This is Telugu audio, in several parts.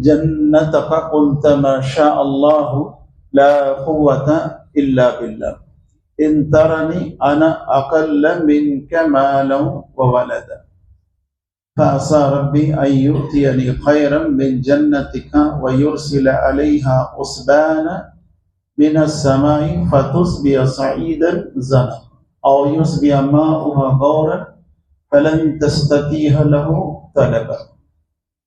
جنتك قلت ما شاء الله لا قوة إلا بالله. إن ترني أنا أقل منك مالا وولدا. فعسى ربي أن يؤتيني خيرا من جنتك ويرسل عليها أصبانا من السماء فتصبح صعيدا زنا. أو يصبح ماؤها غورا فلن تستطيع له طلبا.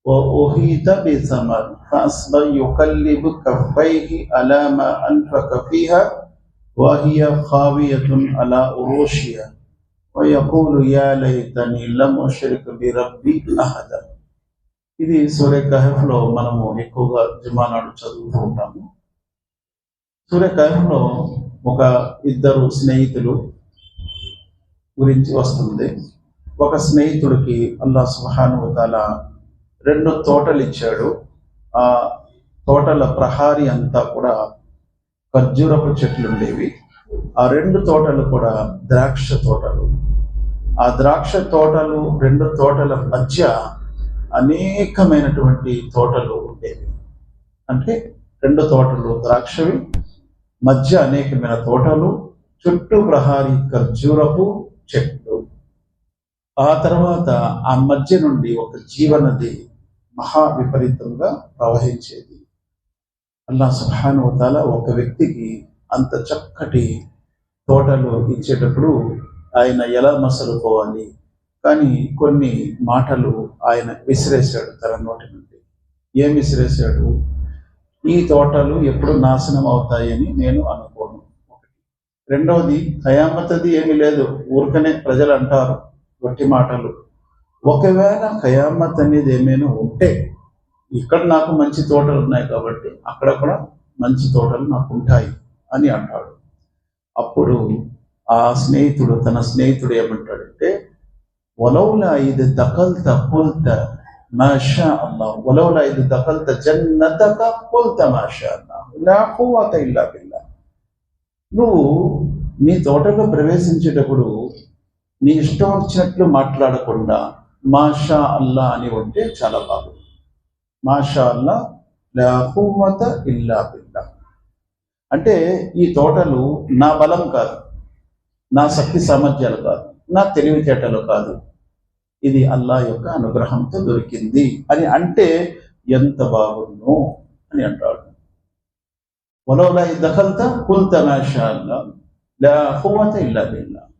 وأهيت بثمر فأصبح يقلب كفيه على ما أنفق فيها وهي خاوية على عروشها ويقول يا ليتني لم أشرك بربي أحدا ఇది సూర్య కహఫ్లో మనము ఎక్కువగా జుమానాడు చదువుతూ ఉంటాము సూర్య కహఫ్లో ఒక ఇద్దరు స్నేహితులు గురించి వస్తుంది ఒక స్నేహితుడికి అల్లా సుహానువతాల రెండు తోటలు ఇచ్చాడు ఆ తోటల ప్రహారీ అంతా కూడా ఖర్జూరపు చెట్లు ఉండేవి ఆ రెండు తోటలు కూడా ద్రాక్ష తోటలు. ఆ ద్రాక్ష తోటలు రెండు తోటల మధ్య అనేకమైనటువంటి తోటలు ఉండేవి. అంటే రెండు తోటలు ద్రాక్షవి మధ్య అనేకమైన తోటలు చుట్టూ ప్రహారీ ఖర్జూరపు చెట్లు. ఆ తర్వాత ఆ మధ్య నుండి ఒక జీవనది మహా విపరీతంగా ప్రవహించేది. అల్లా సుహానువతాల ఒక వ్యక్తికి అంత చక్కటి తోటలు ఇచ్చేటప్పుడు ఆయన ఎలా మసలుకోవాలి? కానీ కొన్ని మాటలు ఆయన విసిరేశాడు తన నోటి నుండి. ఏం విసిరేశాడు? ఈ తోటలు ఎప్పుడు నాశనం అవుతాయని నేను అనుకోను. ఒకటి. రెండవది ఖయామతది ఏమీ లేదు. ఊరికనే ప్రజలు అంటారు వట్టి మాటలు. ఒకవేళ ఖయామత్ అనేది ఏమైనా ఉంటే ఇక్కడ నాకు మంచి తోటలు ఉన్నాయి కాబట్టి అక్కడ కూడా మంచి తోటలు నాకు ఉంటాయి అని అంటాడు. అప్పుడు ఆ స్నేహితుడు తన స్నేహితుడు ఏమంటాడంటే వలౌలా ఇది దకల్త పుల్త మాషా అల్లా వలౌలా ఇది దకల్త జన్నతక పుల్త మాషా అల్లా ఇల్లా బిల్లా. నువ్వు నీ తోటలో ప్రవేశించేటప్పుడు నీ ఇష్టం వచ్చినట్లు మాట్లాడకుండా మాషా అల్లా అని ఉంటే చాలా బాగుంది మాషా అల్లా లా ఇల్లా బిల్లా. అంటే ఈ తోటలు నా బలం కాదు నా శక్తి సామర్థ్యాలు కాదు నా తెలివితేటలు కాదు. ఇది అల్లా యొక్క అనుగ్రహంతో దొరికింది అని అంటే ఎంత బాగుందో అని అంటాడు. వలోలా దఖల్త కుల్త మాషా అల్లా లా ఇల్లా బిల్లా.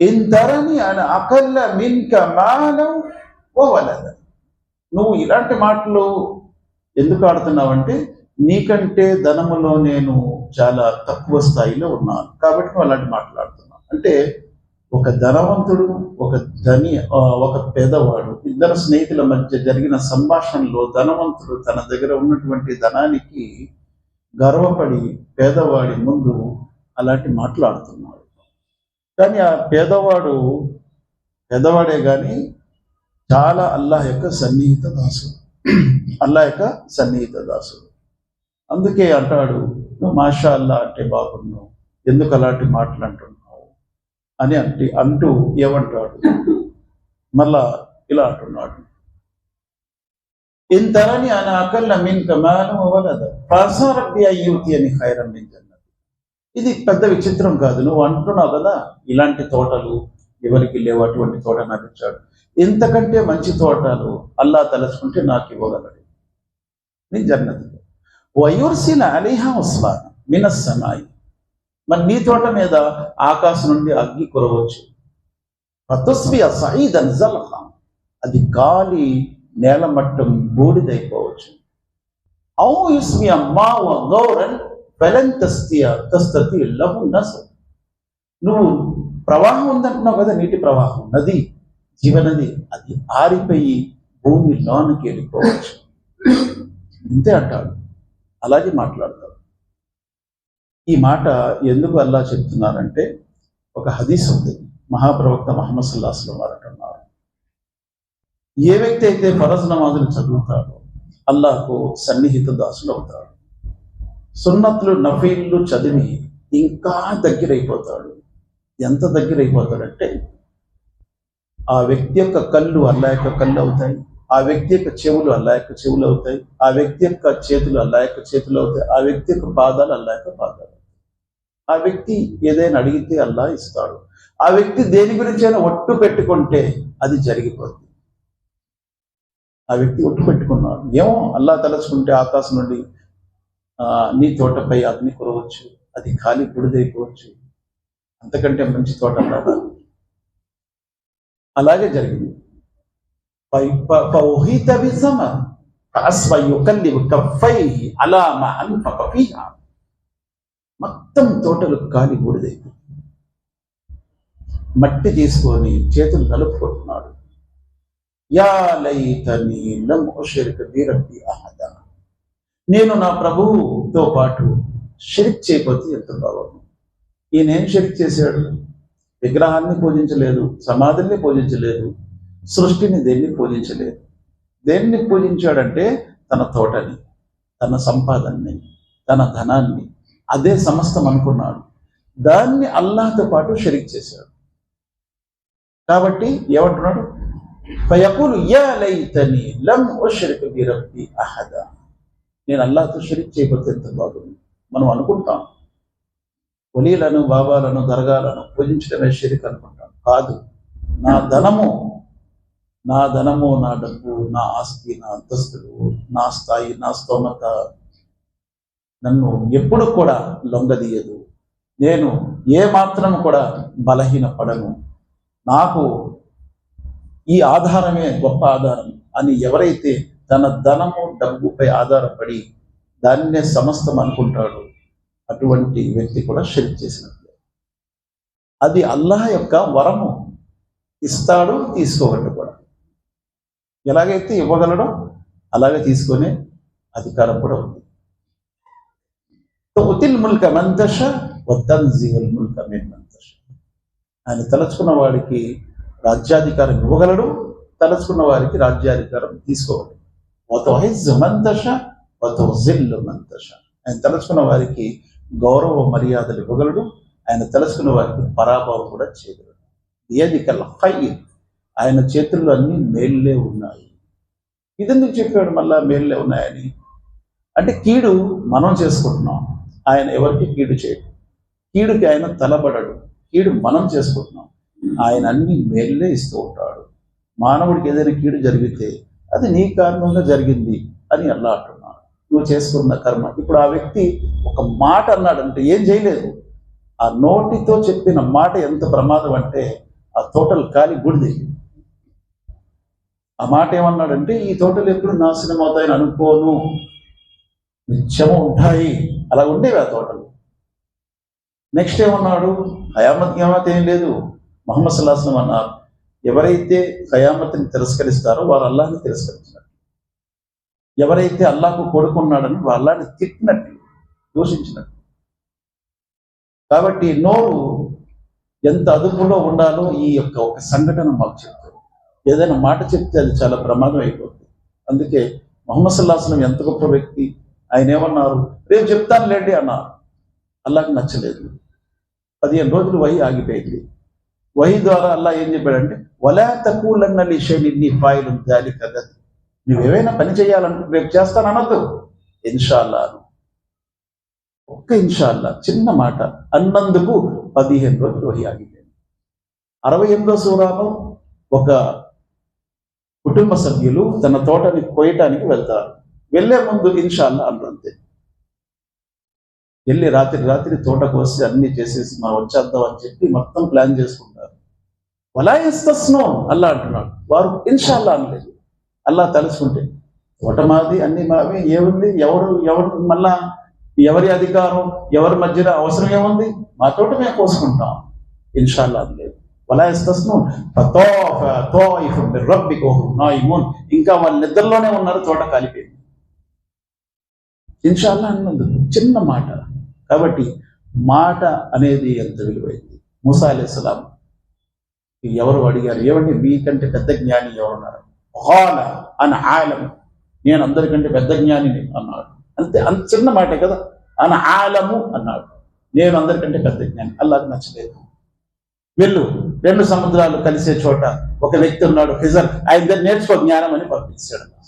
ఇన్ ధరని అని అకల్ల మిన్క మానవ్ ఓ వలద నువ్వు ఇలాంటి మాటలు ఎందుకు ఆడుతున్నావంటే నీకంటే ధనములో నేను చాలా తక్కువ స్థాయిలో ఉన్నాను. కాబట్టి నువ్వు అలాంటి మాట్లాడుతున్నావు అంటే ఒక ధనవంతుడు ఒక ధని ఆ, ఒక పేదవాడు ఇద్దరు స్నేహితుల మధ్య జరిగిన సంభాషణలో ధనవంతుడు తన దగ్గర ఉన్నటువంటి ధనానికి గర్వపడి పేదవాడి ముందు అలాంటి మాట్లాడుతున్నాడు కానీ ఆ పేదవాడు పేదవాడే కానీ చాలా అల్లాహ్ యొక్క సన్నిహిత దాసుడు. అల్లా యొక్క సన్నిహిత దాసుడు. అందుకే అంటాడు మాషా అల్లా అంటే బాగున్నావు. ఎందుకు అలాంటి మాటలు అంటున్నావు? అని అంటే అంటూ ఏమంటాడు? మళ్ళా ఇలా అంటున్నాడు. ఇంతరని అన అకల్ మిన్ కమాలం అవ్వలేదు ప్రాసారభ్య అయ్యూతి అని ఖైరం మిన్ ఇది పెద్ద విచిత్రం కాదు. నువ్వు అంటున్నావు కదా ఇలాంటి తోటలు ఎవరికి లేవు అటువంటి తోట నాకు ఇచ్చాడు. ఇంతకంటే మంచి తోటలు అల్లా తలుచుకుంటే నాకు ఇవ్వగలడు. నేను జన్నతి వయూర్సిన అలీహా ఉస్లాన్ మినస్సమాయి మరి నీ తోట మీద ఆకాశం నుండి అగ్గి కురవచ్చు. పతస్వి సయీదన్ జల్హా. అది గాలి నేల మట్టం బూడిదైపోవచ్చు. ఔ యుస్మి అమ్మా గౌరన్ ఫెలన్ తస్తియ తస్తతి లహు నువ్వు ప్రవాహం ఉందంటున్నావు కదా నీటి ప్రవాహం నది జీవనది అది ఆరిపోయి భూమి లోనికి వెళ్ళిపోవచ్చు. ఇంతే అంటాడు. అలాగే మాట్లాడతాడు. ఈ మాట ఎందుకు అల్లా చెప్తున్నారంటే ఒక హదీస్ ఉంది. మహాప్రవక్త మహమ్మద్ సుల్లాస్లం వారు అంటున్నారు. ఏ వ్యక్తి అయితే ఫరజ్ నమాజులు చదువుతాడో అల్లాకు సన్నిహిత దాసులు అవుతాడు సున్నత్లు నఫీళ్ళు చదివి ఇంకా దగ్గరైపోతాడు. ఎంత దగ్గరైపోతాడంటే ఆ వ్యక్తి యొక్క కళ్ళు అల్లా యొక్క కళ్ళు అవుతాయి ఆ వ్యక్తి యొక్క చెవులు అల్లా యొక్క చెవులు అవుతాయి ఆ వ్యక్తి యొక్క చేతులు అల్లా యొక్క చేతులు అవుతాయి ఆ వ్యక్తి యొక్క పాదాలు అల్లా యొక్క పాదాలు ఆ వ్యక్తి ఏదైనా అడిగితే అల్లా ఇస్తాడు. ఆ వ్యక్తి దేని గురించి అయినా ఒట్టు పెట్టుకుంటే అది జరిగిపోతుంది ఆ వ్యక్తి ఒట్టు పెట్టుకున్నాడు. ఏమో అల్లా తలుచుకుంటే ఆకాశం నుండి నీ తోటపై అగ్ని కురవచ్చు అది ఖాళీ బుడిదైపోవచ్చు అంతకంటే మంచి తోట అలాగే జరిగింది. ఫ- ఫ- ఫౌహిత బిజమ ఫఅస్వ అలా మా అన్ఫక మొత్తం తోటలు కాలి బూడిదైపోయింది మట్టి తీసుకొని చేతులు నలుపుకుంటున్నాడు. యా లైతని లం ఉషరిక బిరబ్బి అహద. నేను నా ప్రభువుతో పాటు షరిక్ చేయకపోతే ఎంత బాగుంది ఈయన ఏం షరిక్ చేశాడు? విగ్రహాన్ని పూజించలేదు సమాధుల్ని పూజించలేదు సృష్టిని దేన్ని పూజించలేదు? దేన్ని పూజించాడంటే తన తోటని తన సంపాదనని తన ధనాన్ని అదే సమస్తం అనుకున్నాడు. దాన్ని అల్లాహ్తో పాటు షరిక్ చేశాడు. కాబట్టి ఏమంటున్నాడు? ఫయకులు యా లైతని లం ఉష్రిక బి రబ్బి అహద. నేను అల్లాతో షరీక్ చేయకపోతే ఎంత బాగుంది మనం అనుకుంటాం. ఒలీలను బాబాలను దర్గాలను పూజించడమే షరీక్ అనుకుంటాం. కాదు నా ధనము నా ధనము నా డబ్బు నా ఆస్తి నా అంతస్తులు నా స్థాయి నా స్తోమత నన్ను ఎప్పుడు కూడా లొంగదీయదు. నేను ఏ మాత్రం కూడా బలహీన పడను నాకు ఈ ఆధారమే గొప్ప ఆధారం అని ఎవరైతే తన ధనము డబ్బుపై ఆధారపడి దాన్నే సమస్తం అనుకుంటాడు. అటువంటి వ్యక్తి కూడా షిరిక్ చేసినట్లే. అది అల్లాహ్ యొక్క వరము. ఇస్తాడు తీసుకోగలడు కూడా. ఎలాగైతే ఇవ్వగలడో అలాగే తీసుకునే అధికారం కూడా ఉంది. ఉతిల్ ముల్క మందశ వద్దన్ జీవల్ ముల్క మిన్ మంతష. ఆయన తలుచుకున్న వాడికి రాజ్యాధికారం ఇవ్వగలడు తలుచుకున్న వారికి రాజ్యాధికారం తీసుకోగలడు. వతోహిజ్ మంతష వతోజిల్లు మంతష ఆయన తలుచుకున్న వారికి గౌరవ మర్యాదలు ఇవ్వగలడు. ఆయన తెలుసుకున్న వారికి పరాభవం కూడా చేయగలడు. ఏదికల్ ఖైర్. ఆయన చేతుల్లో అన్ని మేళ్ళే ఉన్నాయి. ఇదెందుకు చెప్పాడు మళ్ళా మేళ్ళే ఉన్నాయని? అంటే కీడు మనం చేసుకుంటున్నాం. ఆయన ఎవరికి కీడు చేయడు. కీడుకి ఆయన తలబడడు. కీడు మనం చేసుకుంటున్నాం. ఆయన అన్ని మేళ్ళే ఇస్తూ ఉంటాడు. మానవుడికి ఏదైనా కీడు జరిగితే అది నీ కారణంగా జరిగింది అని అల్లా అంటున్నాడు నువ్వు చేసుకున్న కర్మ. ఇప్పుడు ఆ వ్యక్తి ఒక మాట అన్నాడంటే ఏం చేయలేదు. ఆ నోటితో చెప్పిన మాట ఎంత ప్రమాదం అంటే ఆ తోటలు కాలి గుడిది ఆ మాట ఏమన్నాడంటే ఈ తోటలు ఎప్పుడు నాశనం అవుతాయని అనుకోను. నిత్యము ఉంటాయి. అలా ఉండేవి ఆ తోటలు. నెక్స్ట్ ఏమన్నాడు? హయామత్ గియామత్ ఏం లేదు. మొహమ్మద్ సల్లాహం అన్నారు. ఎవరైతే ఖయామత్ని తిరస్కరిస్తారో వారు అల్లాహ్ని తిరస్కరించినట్టు ఎవరైతే అల్లాహకు కొడుకున్నాడని వాళ్ళని తిట్టినట్టు దూషించినట్టు. కాబట్టి నోరు ఎంత అదుపులో ఉండాలో ఈ యొక్క ఒక సంఘటన మాకు చెప్తారు ఏదైనా మాట చెప్తే అది చాలా ప్రమాదం అయిపోతుంది. అందుకే మొహమ్మద్ సల్లాహం ఎంత గొప్ప వ్యక్తి ఆయన ఏమన్నారు? రేపు చెప్తాను లేండి అన్నారు. అల్లాహకి నచ్చలేదు. పదిహేను రోజులు వహి ఆగిపోయింది. వహి ద్వారా అల్లా ఏం చెప్పాడంటే వలా తక్కువలన్న లిషని ఫాయిలు జాలి కదా నువ్వు ఏవైనా పని చేయాలంటే రేపు చేస్తాను అనద్దు. ఇన్షాల్లా ఒక్క ఇన్షాల్లా చిన్న మాట. అన్నందుకు పదిహేను రోజులు వహి ఆగిపోయింది. అరవై ఎనిమిదో సూరాలో ఒక కుటుంబ సభ్యులు తన తోటని కోయటానికి వెళ్తారు. వెళ్ళే ముందు ఇన్షాల్లా అంతే. వెళ్ళి రాత్రి రాత్రి తోట కోసి అన్ని చేసేసి మనం వచ్చేద్దాం అని చెప్పి మొత్తం ప్లాన్ చేసుకుంటారు. వలా ఇస్తస్నో అల్లా అంటున్నాడు. వారు ఇన్షాల్లా అనలేదు. అల్లా తలుచుకుంటే తోట మాది అన్ని మావి ఏముంది? ఎవరు ఎవరు మళ్ళా ఎవరి అధికారం ఎవరి మధ్యన అవసరం ఏముంది? మా తోట మేము కోసుకుంటాం. ఇన్షాల్లా అనలేదు. వలా ఇస్తస్ను ఇంకా వాళ్ళ నిద్రలోనే ఉన్నారు తోట కాలిపోయింది. ఇన్షాల్లా అన్నందుకు చిన్న మాట. కాబట్టి మాట అనేది ఎంత విలువైంది? ముసా అలైహిస్సలాం ఎవరు అడిగారు? ఏమండి మీకంటే పెద్ద జ్ఞాని ఎవరున్నారు? హాల అని ఆలం నేను అందరికంటే పెద్ద జ్ఞానిని అన్నాడు. అంతే అంత చిన్న మాటే కదా? అని ఆలము అన్నాడు. నేను అందరికంటే పెద్ద జ్ఞాని. అల్లాకి నచ్చలేదు. వెళ్ళు రెండు సముద్రాలు కలిసే చోట ఒక వ్యక్తి ఉన్నాడు హిజర్. ఆయన దగ్గర నేర్చుకో జ్ఞానం అని పంపించాడు.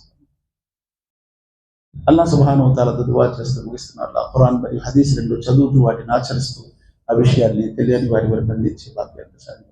అల్లా సుబాను తాలతో దువా చేస్తూ ముగిస్తున్నారు అల్లా ఖురాన్ మరియు హదీస్ రెండు చదువుతూ వాటిని ఆచరిస్తూ ఆ విషయాన్ని తెలియని వారి వరకు అందించి భాగ్యాన్ని